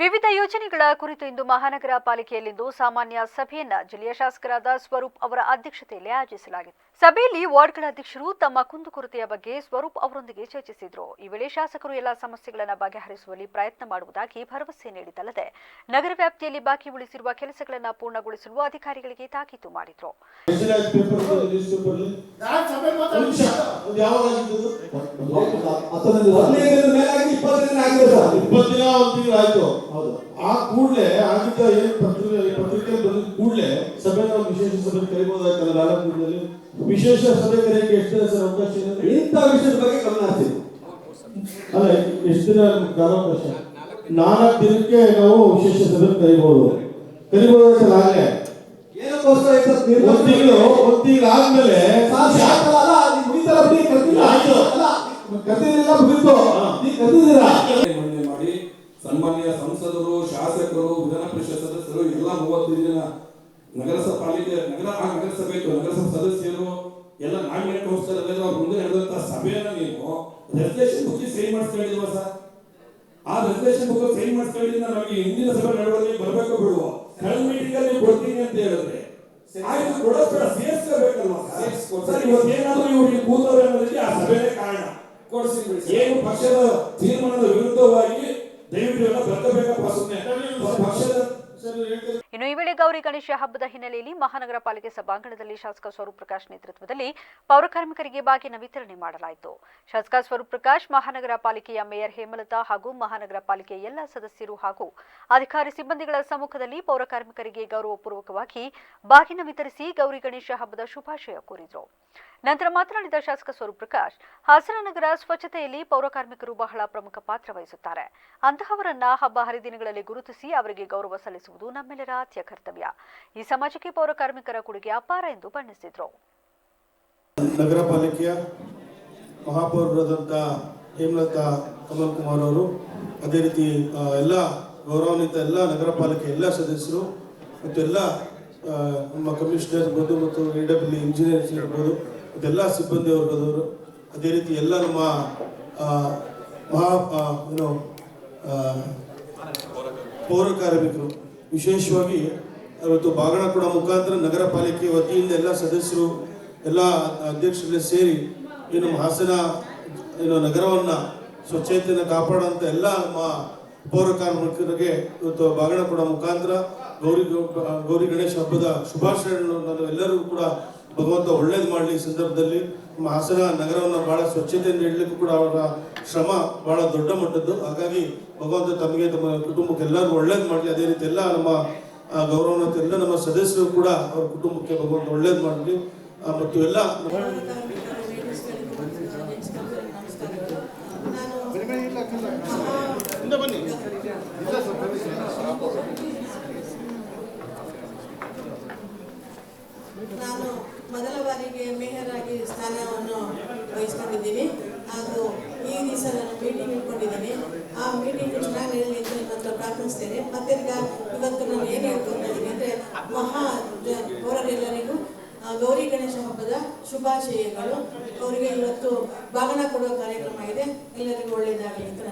ವಿವಿಧ ಯೋಜನೆಗಳ ಕುರಿತು ಇಂದು ಮಹಾನಗರ ಪಾಲಿಕೆಯಲ್ಲಿಂದು ಸಾಮಾನ್ಯ ಸಭೆಯನ್ನ ಜಿಲ್ಲೆಯ ಶಾಸಕರಾದ ಸ್ವರೂಪ್ ಅವರ ಅಧ್ಯಕ್ಷತೆಯಲ್ಲಿ ಆಯೋಜಿಸಲಾಗಿದೆ ಸಭೆಯಲ್ಲಿ ವಾರ್ಡ್ಗಳ ಅಧ್ಯಕ್ಷರು ತಮ್ಮ ಕುಂದುಕೊರತೆಯ ಬಗ್ಗೆ ಸ್ವರೂಪ್ ಅವರೊಂದಿಗೆ ಚರ್ಚಿಸಿದ್ರು. ಈ ವೇಳೆ ಶಾಸಕರು ಎಲ್ಲ ಸಮಸ್ಯೆಗಳನ್ನು ಬಗೆಹರಿಸುವಲ್ಲಿ ಪ್ರಯತ್ನ ಮಾಡುವುದಾಗಿ ಭರವಸೆ ನೀಡಿದಲ್ಲದೆ ನಗರ ವ್ಯಾಪ್ತಿಯಲ್ಲಿ ಬಾಕಿ ಉಳಿಸಿರುವ ಕೆಲಸಗಳನ್ನು ಪೂರ್ಣಗೊಳಿಸಲು ಅಧಿಕಾರಿಗಳಿಗೆ ತಾಕೀತು ಮಾಡಿದ್ರು. ಒಂದು ತಿಂಗಳು ಆಯ್ತು. ಹೌದು. ಆ ಕೂಡಲೇ ಆಗಿದ್ದ ಏನು ಪತ್ರಿಕೆ ಪತ್ರಿಕೆ ಬಂದ ಕೂಡಲೇ ಸಭೆ ನಾವು ವಿಶೇಷ ಸಭೆ ಕರಿಬಹುದಾಯ್ತಲ್ಲ ನಾಲ್ಕು ದಿನದಲ್ಲಿ ವಿಶೇಷ ಸಭೆ ಕರೆಯಕ್ಕೆ ಎಷ್ಟು ದಿನ ಸರ್ ಅವಕಾಶ ಇಂಥ ವಿಷಯದ ಬಗ್ಗೆ ಗಮನ ಹರಿಸಿದ್ರು ಅಲ್ಲ ಎಷ್ಟು ದಿನ ಕಾಲಾವಕಾಶ? ನಾಲ್ಕು ದಿನಕ್ಕೆ ನಾವು ವಿಶೇಷ ಸಭೆ ಕರಿಬಹುದು ಕರಿಬೋದಾಯ್ತಲ್ಲ ಆಗಲೇ ಏನಕ್ಕೋಸ್ಕರ ಒಂದು ತಿಂಗಳು ಒಂದು ತಿಂಗಳು ಆದ್ಮೇಲೆ ಕರ್ದಿದ್ದಿಲ್ಲ, ಮುಗೀತು. ಮೂವತ್ತೈದು ಜನ ನಗರಸಭಾ ಪಾಲಿಕೆ ನಗರ ಆ ನಗರಸಭೆ ನಗರಸಭಾ ಸದಸ್ಯರು ಎಲ್ಲ ನಾಮಿನೇಟ್ ಕೌನ್ಸಿಲರ್ ಎಲ್ಲ ಅವ್ರ ಮುಂದೆ ನಡೆದಂತ ಸಭೆಯನ್ನ ನೀವು ರೆಸಲ್ಯೂಷನ್ ಬುಕ್ ಸೈನ್ ಮಾಡಿಸ್ಕೊಂಡಿದ್ವ ಸರ್? ಆ ರೆಸಲ್ಯೂಷನ್ ಬುಕ್ ಸೈನ್ ಮಾಡಿಸ್ಕೊಂಡಿದ್ದ ನಮಗೆ ಹಿಂದಿನ ಸಭೆ ನಡವಳಿಕೆ ಬರಬೇಕು ಬಿಡುವ. ಕಳೆದ ಮೀಟಿಂಗ್ ಅಲ್ಲಿ ಕೊಡ್ತೀನಿ ಅಂತ ಹೇಳಿದ್ರೆ ಆಯ್ತು ಕೊಡೋಸ್ಕರ ಸೇರ್ಸ್ಕೋಬೇಕಲ್ವಾ ಸರ್? ಇವತ್ತು ಏನಾದ್ರೂ ಇವರಿಗೆ ಕೂತವ್ರೆ ಅನ್ನೋದಕ್ಕೆ ಆ ಸಭೆನೇ ಕಾರಣ. ಏನು ಪಕ್ಷದ ತೀರ್ಮಾನದ ವಿರುದ್ಧವಾಗಿ ದಯವಿಟ್ಟು ಎಲ್ಲ ಬರ್ಕೋಬೇಕಪ್ಪ ಸುಮ್ಮನೆ ಪಕ್ಷದ ಸರ್ ಹೇಳ್ತಾರೆ ಇನ್ನು ಈ ವೇಳೆ ಗೌರಿ ಗಣೇಶ ಹಬ್ಬದ ಹಿನ್ನೆಲೆಯಲ್ಲಿ ಮಹಾನಗರ ಪಾಲಿಕೆ ಸಭಾಂಗಣದಲ್ಲಿ ಶಾಸಕ ಸ್ವರೂಪ್ ಪ್ರಕಾಶ್ ನೇತೃತ್ವದಲ್ಲಿ ಪೌರಕಾರ್ಮಿಕರಿಗೆ ಬಾಗಿನ ವಿತರಣೆ ಮಾಡಲಾಯಿತು. ಶಾಸಕ ಸ್ವರೂಪ್ ಪ್ರಕಾಶ್ ಮಹಾನಗರ ಪಾಲಿಕೆಯ ಮೇಯರ್ ಹೇಮಲತಾ ಹಾಗೂ ಮಹಾನಗರ ಪಾಲಿಕೆಯ ಎಲ್ಲ ಸದಸ್ಯರು ಹಾಗೂ ಅಧಿಕಾರಿ ಸಿಬ್ಬಂದಿಗಳ ಸಮ್ಮುಖದಲ್ಲಿ ಪೌರಕಾರ್ಮಿಕರಿಗೆ ಗೌರವಪೂರ್ವಕವಾಗಿ ಬಾಗಿನ ವಿತರಿಸಿ ಗೌರಿ ಗಣೇಶ ಹಬ್ಬದ ಶುಭಾಶಯ ಕೋರಿದರು. ನಂತರ ಮಾತನಾಡಿದ ಶಾಸಕ ಸ್ವರೂಪ್ ಪ್ರಕಾಶ್ ಹಾಸನ ನಗರ ಸ್ವಚ್ಛತೆಯಲ್ಲಿ ಪೌರಕಾರ್ಮಿಕರು ಬಹಳ ಪ್ರಮುಖ ಪಾತ್ರ ವಹಿಸುತ್ತಾರೆ. ಅಂತಹವರನ್ನ ಹಬ್ಬ ಹರಿದಿನಗಳಲ್ಲಿ ಗುರುತಿಸಿ ಅವರಿಗೆ ಗೌರವ ಸಲ್ಲಿಸುವುದು ನಮ್ಮೆಲ್ಲರ ಆದ್ಯ ಕರ್ತವ್ಯ. ಈ ಸಮಾಜಕ್ಕೆ ಪೌರಕಾರ್ಮಿಕರ ಕೊಡುಗೆ ಅಪಾರ ಎಂದು ಬಣ್ಣಿಸಿದರು. ನಗರ ಪಾಲಿಕೆಯ ಮಹಾಪೌರರಾದಂಥ ಹೇಮಲತಾ ಕಮಲ್ ಕುಮಾರ್ ಅವರು, ಅದೇ ರೀತಿ ಎಲ್ಲ ಗೌರವಾನ್ವಿತ ಎಲ್ಲ ನಗರ ಪಾಲಿಕೆ ಎಲ್ಲ ಸದಸ್ಯರು ಮತ್ತು ಎಲ್ಲ ನಮ್ಮ ಕಮಿಷನರ್ ಇರ್ಬೋದು ಮತ್ತು ಎ ಡಬ್ಲ್ಯೂ ಇಂಜಿನಿಯರ್ಸ್ ಇರ್ಬೋದು ಮತ್ತೆಲ್ಲ ಸಿಬ್ಬಂದಿ ವರ್ಗದವರು, ಅದೇ ರೀತಿ ಎಲ್ಲ ನಮ್ಮ ಮಹಾ ಏನು ಪೌರ ಕಾರ್ಮಿಕರು, ವಿಶೇಷವಾಗಿ ಇವತ್ತು ಕೂಡ ಮುಖಾಂತರ ನಗರ ಪಾಲಿಕೆ ವತಿಯಿಂದ ಎಲ್ಲ ಸದಸ್ಯರು, ಎಲ್ಲ ಅಧ್ಯಕ್ಷರೆಲ್ಲ ಸೇರಿ ಏನು ಹಾಸನ, ಏನು ನಗರವನ್ನ ಸ್ವಚ್ಛತೆಯನ್ನು ಕಾಪಾಡುವಂತ ಎಲ್ಲ ನಮ್ಮ ಪೌರ ಕಾರ್ಮಿಕರಿಗೆ ಇವತ್ತು ಬಾಗಣ ಕೂಡ ಮುಖಾಂತರ ಗೌರಿ ಗೌರಿ ಗಣೇಶ ಹಬ್ಬದ ಶುಭಾಶಯಗಳನ್ನು ನಾನು ಎಲ್ಲರಿಗೂ ಕೂಡ ಭಗವಂತ ಒಳ್ಳೇದು ಮಾಡಲಿ ಈ ಸಂದರ್ಭದಲ್ಲಿ. ನಮ್ಮ ಹಾಸನ ನಗರವನ್ನು ಬಹಳ ಸ್ವಚ್ಛತೆಯನ್ನು ಇಡಲಿಕ್ಕೂ ಕೂಡ ಅವರ ಶ್ರಮ ಬಹಳ ದೊಡ್ಡ ಮಟ್ಟದ್ದು. ಹಾಗಾಗಿ ಭಗವಂತ ತಮಗೆ, ತಮ್ಮ ಕುಟುಂಬಕ್ಕೆ ಎಲ್ಲರಿಗೂ ಒಳ್ಳೇದು ಮಾಡಲಿ. ಅದೇ ರೀತಿ ಎಲ್ಲ ನಮ್ಮ ಗೌರವಾನ್ವಿತ ನಮ್ಮ ಸದಸ್ಯರು ಕೂಡ ಅವರ ಕುಟುಂಬಕ್ಕೆ ಭಗವಂತ ಒಳ್ಳೇದು ಮಾಡಲಿ. ಮತ್ತು ಎಲ್ಲ ನಾನು ಮೊದಲ ಬಾರಿಗೆ ಮೇಯರ್ ಆಗಿ ಸ್ಥಾನವನ್ನು ವಹಿಸ್ಕೊಂಡಿದ್ದೀನಿ. ಹಾಗೂ ಈ ದಿವಸ ನಾನು ಮೀಟಿಂಗ್ ಇಟ್ಕೊಂಡಿದ್ದೀನಿ. ಆ ಮೀಟಿಂಗ್ ಚೆನ್ನಾಗಿ ನಡೆಯಲಿ ಅಂತ ನಿಮ್ಮ ಹತ್ರ ಪ್ರಾರ್ಥಿಸ್ತೇನೆ ಮತ್ತೆ ಈಗ ಇವತ್ತು ನಾನು ಏನು ಹೇಳ್ಕೊಂಡಿದ್ದೀನಿ ಅಂದರೆ ಮಹಾ ಅವರಲ್ಲೆಲ್ಲರಿಗೂ ಗೌರಿ ಗಣೇಶ ಹಬ್ಬದ ಶುಭಾಶಯಗಳು. ಅವರಿಗೆ ಇವತ್ತು ಭಾಗನ ಕೊಡುವ ಕಾರ್ಯಕ್ರಮ ಇದೆ. ಎಲ್ಲರಿಗೂ ಒಳ್ಳೆಯದಾಗಲಿ ಅಂತ